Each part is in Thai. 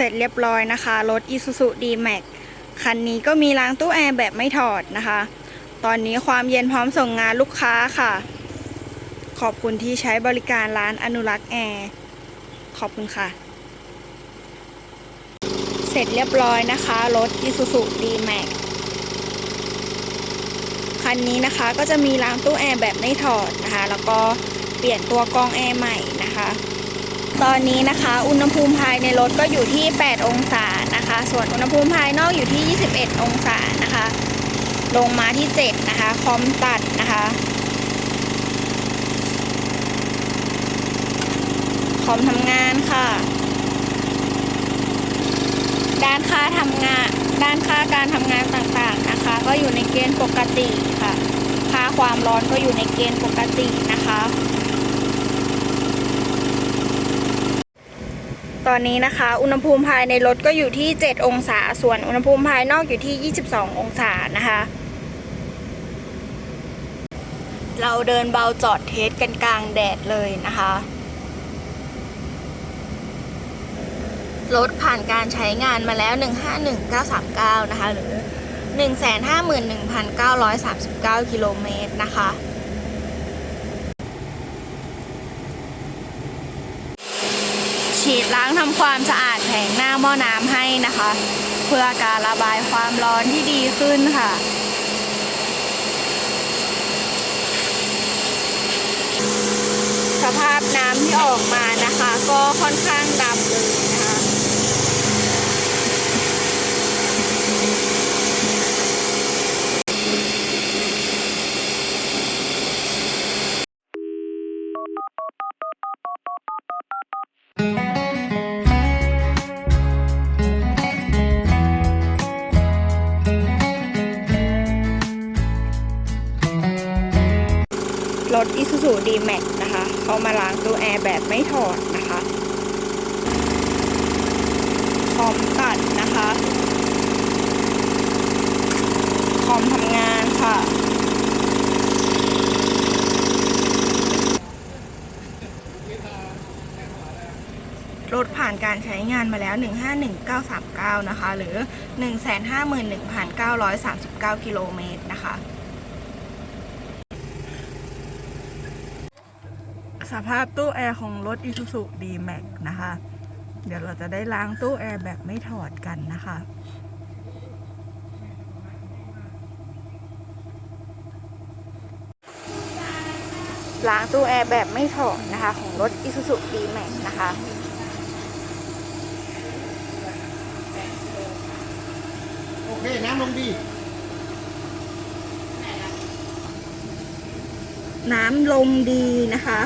เสร็จเรียบร้อยนะคะ รถ Isuzu D-Max คันนี้ก็มีล้างตู้แอร์แบบไม่ถอดนะคะ ตอนนี้ความเย็นพร้อมส่งงานลูกค้าค่ะ ขอบคุณที่ใช้บริการร้านอนุรักษ์แอร์ ขอบคุณค่ะ เสร็จเรียบร้อยนะคะ รถ Isuzu D-Max คันนี้นะคะก็จะมีล้างตู้แอร์แบบไม่ถอดนะคะ แล้วก็เปลี่ยนตัวกรองแอร์ใหม่ ตอนนี้นะคะ อุณหภูมิภายในรถก็อยู่ที่ 8 องศานะคะ ส่วนอุณหภูมิภายนอกอยู่ที่ 21 องศานะคะ ลงมาที่ 7 นะคะ คอมตัดนะคะ คอมทำงานค่ะ ด้านค่าทำงาน ด้านค่าการทำงานต่างๆนะคะ ก็อยู่ในเกณฑ์ปกติค่ะ ค่าความร้อนก็อยู่ในเกณฑ์ปกตินะคะ ตอนนี้นะคะ อุณหภูมิภายในรถก็อยู่ที่ 7 องศา ส่วนอุณหภูมิภายนอกอยู่ที่ 22 องศานะคะ เราเดินเบาจอดเทสกันกลางแดดเลยนะคะ รถผ่านการใช้งานมาแล้ว 151939 นะคะ หรือ 151,939 กิโลเมตรนะคะ ฉีดล้างทำความสะอาดแผงหน้าหม้อน้ำให้นะคะ เพื่อการระบายความร้อนที่ดีขึ้นค่ะสภาพน้ำที่ออกมานะคะ ก็ค่อนข้างดำเลยนะคะ รถ Isuzu D-Max นะคะเขามาล้างตู้แอร์แบบไม่ถอดนะคะคอมตัดนะคะคอมทำงานค่ะรถผ่านการใช้งานมาแล้ว 151939 นะคะ หรือ 151,939 กิโลเมตรนะคะ สภาพตู้แอร์ของรถ Isuzu D-Max นะคะ เดี๋ยวเราจะได้ล้างตู้แอร์แบบไม่ถอดกันนะคะล้างตู้แอร์แบบไม่ถอดนะคะ ของรถ Isuzu D-Max นะคะ โอเค น้ำลงดี น้ำลมดีนะคะ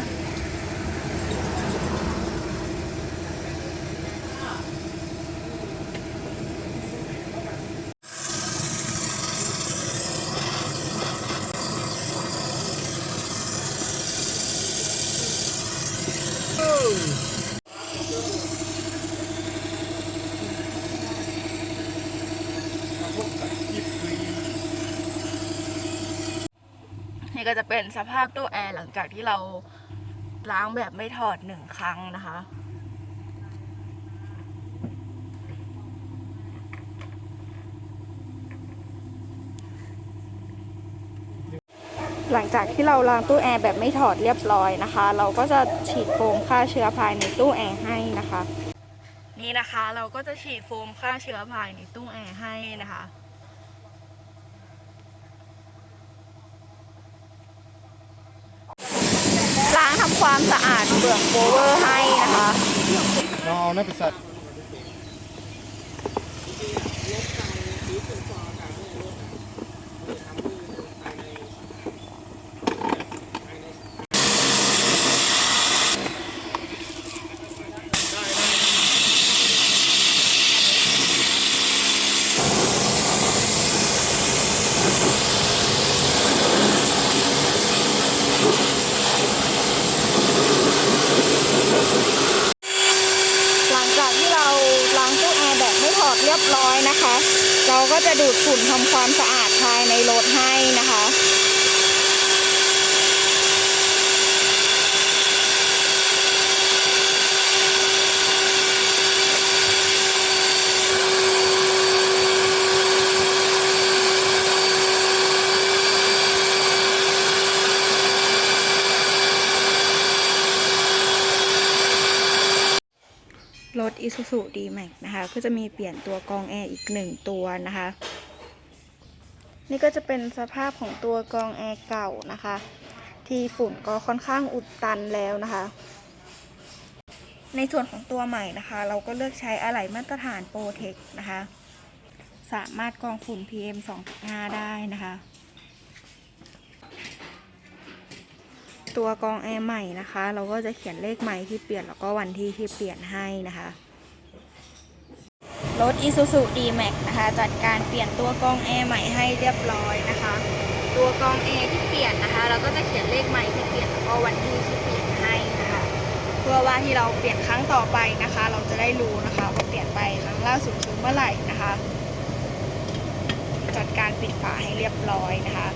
นี่ก็จะเป็นสภาพตู้แอร์หลังจากที่เราล้างแบบไม่ถอดหนึ่งครั้งนะคะ หลังจากที่เราล้างตู้แอร์แบบไม่ถอดเรียบร้อยนะคะ เราก็จะฉีดโฟมฆ่าเชื้อภายในตู้แอร์ให้นะคะ นี่นะคะเราก็จะฉีดโฟมฆ่าเชื้อภายในตู้แอร์ให้นะคะล้างทำความสะอาดเปลือกโบเวอร์ให้นะคะเราเอานักสัตว์ หลังจากที่เราล้างตู้แอร์แบบไม่ถอดเรียบร้อยนะคะ เราก็ จะดูดฝุ่นทำความสะอาดภายในรถให้นะคะ รถ Isuzu D-Max นะคะ ก็จะมีเปลี่ยนตัวกรองแอร์อีกหนึ่งตัวนะคะ นี่ก็จะเป็นสภาพของตัวกรองแอร์เก่านะคะ ที่ฝุ่นก็ค่อนข้างอุดตันแล้วนะคะ ในส่วนของตัวใหม่นะคะ เราก็เลือกใช้อะไหล่มาตรฐานโปรเทคนะคะ สามารถกรองฝุ่น PM 2.5 ได้นะคะ ตัวกองแอร์ใหม่นะคะ เราก็จะเขียนเลขใหม่ที่เปลี่ยนแล้วก็วันที่ที่เปลี่ยนให้นะคะรถ Isuzu D-Max นะคะ จัดการเปลี่ยนตัวกองแอร์ใหม่ให้เรียบร้อยนะคะ ตัวกองแอร์ที่เปลี่ยนนะคะ เราก็จะเขียนเลขใหม่ที่เปลี่ยนแล้วก็วันที่ที่เปลี่ยนให้นะคะ เพื่อว่าที่เราเปลี่ยนครั้งต่อไปนะคะ เราจะได้รู้นะคะว่าเปลี่ยนไปครั้งล่าสุดคือเมื่อไหร่นะคะ จัดการปิดฝาให้เรียบร้อยนะคะ